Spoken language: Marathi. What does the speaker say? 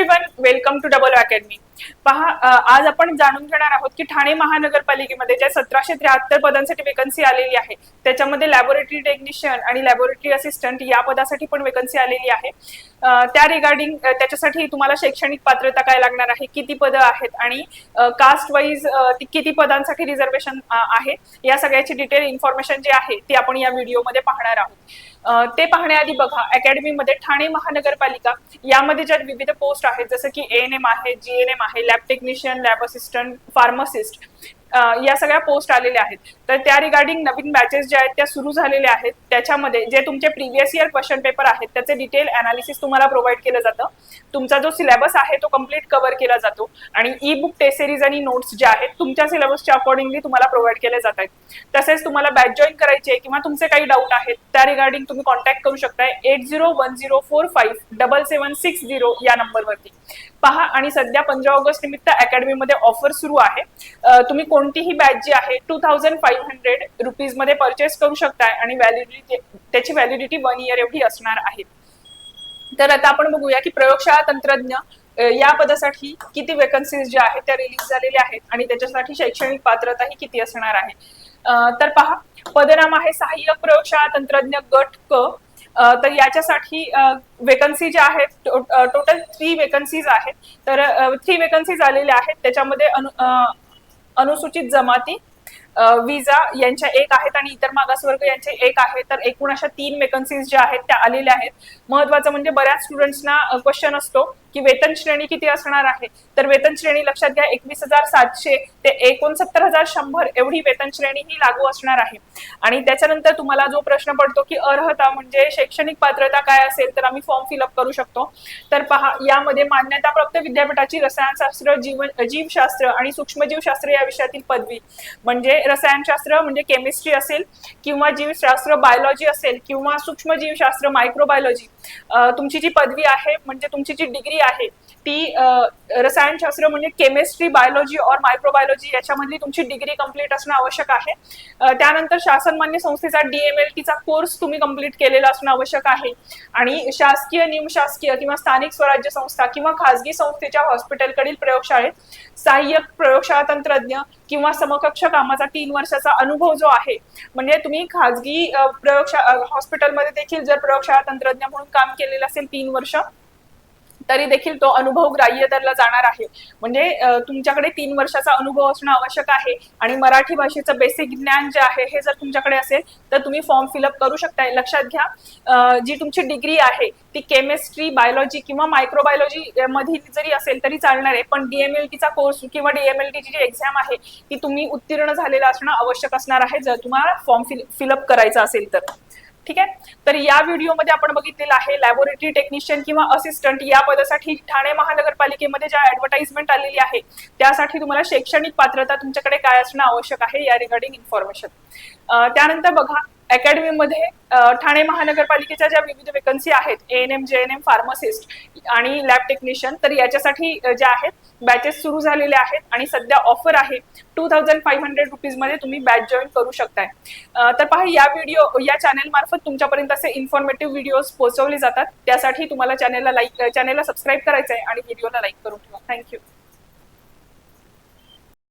Everyone welcome to double academy पहा आज आपण जाणून घेणार आहोत की ठाणे महानगरपालिकेमध्ये ज्या सतराशे त्र्याहत्तर पदांसाठी वेकन्सी आलेली आहे त्याच्यामध्ये लॅबोरेटरी टेक्निशियन आणि लॅबोरेटरी असिस्टंट या पदासाठी पण वेकन्सी आलेली आहे. त्या रिगार्डिंग त्याच्यासाठी तुम्हाला शैक्षणिक पात्रता काय लागणार आहे किती पदं आहेत आणि कास्ट वाईज किती पदांसाठी रिझर्वेशन आहे या सगळ्याची डिटेल इन्फॉर्मेशन जी आहे ती आपण या व्हिडिओमध्ये पाहणार आहोत. ते पाहण्याआधी बघा अकॅडमीमध्ये ठाणे महानगरपालिका यामध्ये ज्या विविध पोस्ट आहेत जसं की एन एम आहे जी एन एम आहे lab technician lab assistant pharmacist या सगळ्या पोस्ट आलेल्या आहेत. तर त्या रिगार्डिंग नवीन बॅचेस ज्या आहेत त्या सुरू झालेल्या आहेत. त्याच्यामध्ये जे तुमचे प्रिव्हियस इयर क्वेश्चन पेपर आहेत त्याचे डिटेल अनालिसिस तुम्हाला प्रोव्हाइड केलं जातं. तुमचा जो सिलेबस आहे तो कंप्लीट कव्हर केला जातो. आणि ई बुक टेस्ट सिरीज आणि नोट्स ज्या आहेत तुमच्या सिलेबसच्या अकॉर्डिंगली तुम्हाला प्रोव्हाइड केले जात आहेत. तसेच तुम्हाला बॅच जॉईन करायची आहे किंवा तुमचे काही डाऊट आहेत त्या रिगार्डिंग तुम्ही कॉन्टॅक्ट करू शकताय eight zero one zero four five double seven six zero या नंबरवरती पहा. आणि सध्या पंधरा ऑगस्ट निमित्त अकॅडमीमध्ये ऑफर सुरू आहे. तुम्ही कोणतीही बॅच जी आहे टू थाउजंड फाईव्ह हंड्रेड रुपीजमध्ये परचेस करू शकताय आणि व्हॅलिडिटी त्याची व्हॅलिडिटी वन इयर एवढी असणार आहे. तर आता आपण बघूया की प्रयोगशाळा तंत्रज्ञ या पदासाठी किती वेकन्सीज ज्या आहेत त्या रिलीज झालेल्या आहेत आणि त्याच्यासाठी शैक्षणिक पात्रता ही किती असणार आहे. तर पहा. पदनाम आहे सहाय्यक प्रयोगशाळा तंत्रज्ञ गट क. तर याच्यासाठी वेकन्सी ज्या आहेत टोटल थ्री वेकन्सीज आहेत. तर थ्री वेकन्सीज आलेल्या आहेत. त्याच्यामध्ये अनु अनुसूचित जमाती विजा यांच्या एक आहेत आणि इतर मागासवर्ग यांचे एक आहे तर एकूण अशा तीन वेकन्सीज ज्या आहेत त्या आलेल्या आहेत. महत्वाचं म्हणजे बऱ्याच स्टुडंट्सना क्वेश्चन असतो की वेतन श्रेणी किती असणार आहे? तर वेतन श्रेणी लक्षात घ्या एकवीस हजार सातशे ते एकोणसत्तर हजार शंभर एवढी वेतन श्रेणी ही लागू असणार आहे. आणि त्याच्यानंतर तुम्हाला जो प्रश्न पडतो की अर्हता म्हणजे शैक्षणिक पात्रता काय असेल तर आम्ही फॉर्म फिलअप करू शकतो. तर पहा यामध्ये मान्यताप्राप्त विद्यापीठाची रसायनशास्त्र जीवन जीवशास्त्र आणि सूक्ष्मजीवशास्त्र या विषयातील पदवी. म्हणजे रसायनशास्त्र म्हणजे केमिस्ट्री असेल किंवा जीवशास्त्र बायोलॉजी असेल किंवा सूक्ष्मजीवशास्त्र मायक्रोबायोलॉजी तुमची जी पदवी आहे म्हणजे तुमची जी डिग्री आहे. ती रसायनशास्त्र म्हणजे केमिस्ट्री बायोलॉजी और मायक्रोबायोलॉजी याच्यामधली तुमची डिग्री कंप्लीट असणं आवश्यक आहे. त्यानंतर शासनमान्य संस्थेचा डीएमएलटीचा कोर्स तुम्ही कंप्लीट केलेला असणं आवश्यक आहे. आणि शासकीय निमशासकीय किंवा स्थानिक स्वराज्य संस्था किंवा खासगी संस्थेच्या हॉस्पिटलकडील प्रयोगशाळेत सहाय्यक प्रयोगशाळा तंत्रज्ञ किंवा समकक्ष कामाचा तीन वर्षाचा अनुभव जो आहे म्हणजे तुम्ही खाजगी प्रयोगशाळा हॉस्पिटलमध्ये देखील जर प्रयोगशाळा तंत्रज्ञ म्हणून काम केलेलं असेल तीन वर्ष तरी देखील तो अनुभव ग्राह्य धरला जाणार आहे. म्हणजे तुमच्याकडे तीन वर्षाचा अनुभव असणं आवश्यक आहे आणि मराठी भाषेचं बेसिक ज्ञान जे आहे हे जर तुमच्याकडे असेल तर तुम्ही फॉर्म फिलअप करू शकताय. लक्षात घ्या जी तुमची डिग्री आहे ती केमिस्ट्री बायोलॉजी किंवा मायक्रोबायोलॉजी मध्ये जरी असेल तरी चालणार आहे पण डीएमएलटीचा कोर्स किंवा डीएमएलटीची जी एक्झाम आहे ती तुम्ही उत्तीर्ण झालेलं असणं आवश्यक असणार आहे जर तुम्हाला फॉर्म फिलअप करायचा असेल तर. ठीक आहे? तर या व्हिडिओमध्ये आपण बघितलेलं आहे लॅबोरेटरी टेक्निशियन किंवा असिस्टंट या पदासाठी ठाणे महानगरपालिकेमध्ये ज्या ऍडव्हर्टाइजमेंट आलेली आहे त्यासाठी तुम्हाला शैक्षणिक पात्रता तुमच्याकडे काय असणं आवश्यक आहे या रिगार्डिंग इन्फॉर्मेशन त्यानंतर बघा अकॅडमीमध्ये ठाणे महानगरपालिकेच्या ज्या विविध वेकन्सी आहेत A N M G N M pharmacist आणि लॅब टेक्निशियन तर याच्यासाठी ज्या आहेत बॅचेस सुरू झालेले आहेत आणि सध्या ऑफर आहे टू थाउजंड फाईव्ह हंड्रेड रुपीजमध्ये तुम्ही बॅच जॉईन करू शकताय. तर पहा या व्हिडिओ या चॅनल मार्फत तुमच्यापर्यंत असे इन्फॉर्मेटिव्ह व्हिडिओज पोहोचवले जातात. त्यासाठी तुम्हाला चॅनलला लाईक चॅनलला सबस्क्राईब करायचं आहे आणि व्हिडिओला लाईक करून ठेवा. थँक्यू